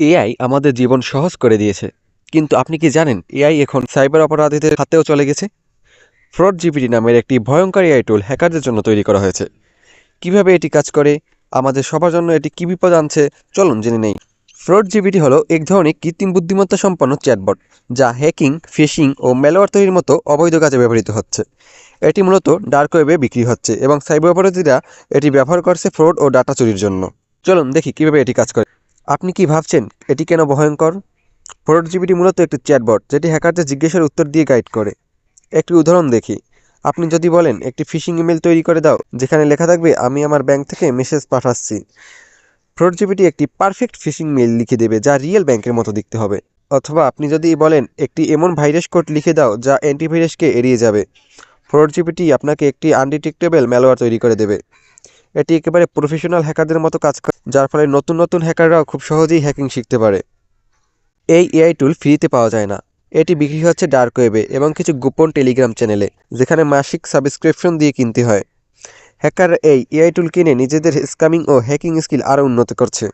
AI আমাদের জীবন সহজ করে দিয়েছে। কিন্তু আপনি কি জানেন, এআই এখন সাইবার অপরাধীদের হাতেও চলে গেছে? ফ্রড জিপিটি নামের একটি ভয়ঙ্কর এআই টুল হ্যাকারদের জন্য তৈরি করা হয়েছে। কীভাবে এটি কাজ করে, আমাদের সবার জন্য এটি কী বিপদ আনছে, চলুন জেনে নেই। ফ্রড জিপিটি হলো এক ধরনের কৃত্রিম বুদ্ধিমত্তা সম্পন্ন চ্যাটবট, যা হ্যাকিং, ফিশিং ও ম্যালওয়্যার তৈরির মতো অবৈধ কাজে ব্যবহৃত হচ্ছে। এটি মূলত ডার্ক ওয়েবে বিক্রি হচ্ছে এবং সাইবার অপরাধীরা এটি ব্যবহার করছে ফ্রড ও ডাটা চুরির জন্য। চলুন দেখি কীভাবে এটি কাজ করে। আপনি কি ভাবছেন, এটি কেন ভয়ঙ্কর? ফ্রড জিপিটি মূলত একটি চ্যাটবট, যেটি হ্যাকারদের জিজ্ঞাসার উত্তর দিয়ে গাইড করে। একটি উদাহরণ দেখি। আপনি যদি বলেন, একটি ফিশিং ইমেল তৈরি করে দাও, যেখানে লেখা থাকবে, আমি আমার ব্যাংক থেকে মেসেজ পাঠাচ্ছি। ফ্রড জিপিটি একটি পারফেক্ট ফিশিং মেল লিখে দেবে, যা রিয়েল ব্যাংকের মতো দেখতে হবে। অথবা আপনি যদি বলেন, একটি এমন ভাইরাস কোড লিখে দাও, যা অ্যান্টিভাইরাসকে এড়িয়ে যাবে। ফ্রড জিপিটি আপনাকে একটি আনডিটেক্টেবল ম্যালওয়্যার তৈরি করে দেবে। এটি একেবারে প্রফেশনাল হ্যাকারদের মতো কাজ করে, যার ফলে নতুন নতুন হ্যাকাররাও খুব সহজেই হ্যাকিং শিখতে পারে। এই এআই টুল ফ্রিতে পাওয়া যায় না। এটি বিক্রি হচ্ছে ডার্ক ওয়েবে এবং কিছু গোপন টেলিগ্রাম চ্যানেলে যেখানে মাসিক সাবস্ক্রিপশন দিয়ে কিনতে হয়। হ্যাকার এই এআই টুল কিনে নিজেদের স্ক্যামিং ও হ্যাকিং স্কিল আরও উন্নত করছে।